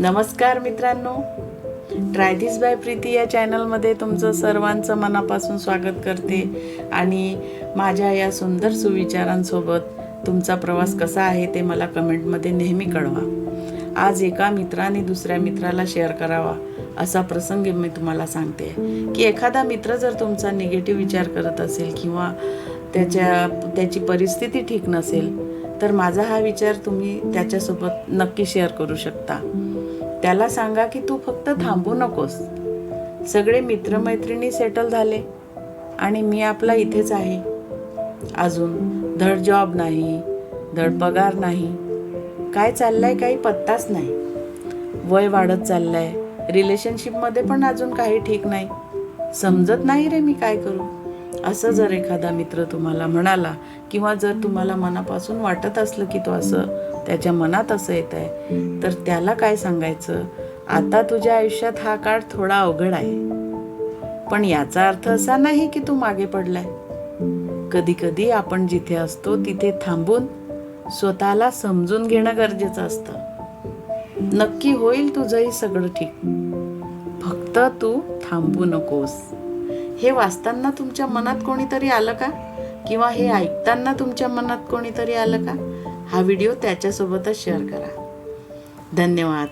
नमस्कार मित्रांनो. Try this by Preeti या चॅनलमध्ये तुमचं सर्वांचं मनापासून स्वागत करते आणि माझ्या या सुंदर सुविचारांसोबत तुमचा प्रवास कसा आहे ते मला कमेंटमध्ये नेहमी कळवा. आज एका मित्राने दुसऱ्या मित्राला शेअर करावा असा प्रसंग मी तुम्हाला सांगते. की एखादा मित्र जर तुमचा निगेटिव्ह विचार करत असेल किंवा त्याच्या त्याची परिस्थिती ठीक नसेल तर माझा हा विचार तुम्ही त्याच्यासोबत नक्की शेअर करू शकता. त्याला सांगा की तू फक्त थांबू नकोस. सगळे मित्रमैत्रिणी सेटल झाले आणि मी आपला इथेच आहे. अजून धड जॉब नाही धड पगार नाही. काय चाललंय काही पत्ताच नाही. वय वाढत चाललंय. रिलेशनशिपमध्ये पण अजून काही ठीक नाही. समजत नाही रे मी काय करू. असं जर एखादा मित्र तुम्हाला म्हणाला किंवा जर तुम्हाला मनापासून वाटत असलं की तो असं त्याच्या मनात असं येत आहे. तर त्याला काय सांगायचं? आता तुझ्या आयुष्यात हा काळ थोडा अवघड आहे. पण याचा अर्थ असा नाही की तू मागे पडलाय. कधी कधी आपण जिथे असतो तिथे थांबून स्वतःला समजून घेणं गरजेचं असतं. नक्की होईल तुझंही सगळं ठीक. फक्त तू थांबू नकोस. हे वाचताना तुमच्या मनात कोणीतरी आलं का? किंवा हे ऐकताना तुमच्या मनात कोणीतरी आलं का? हा व्हिडिओ त्याच्यासोबतच शेअर करा. धन्यवाद.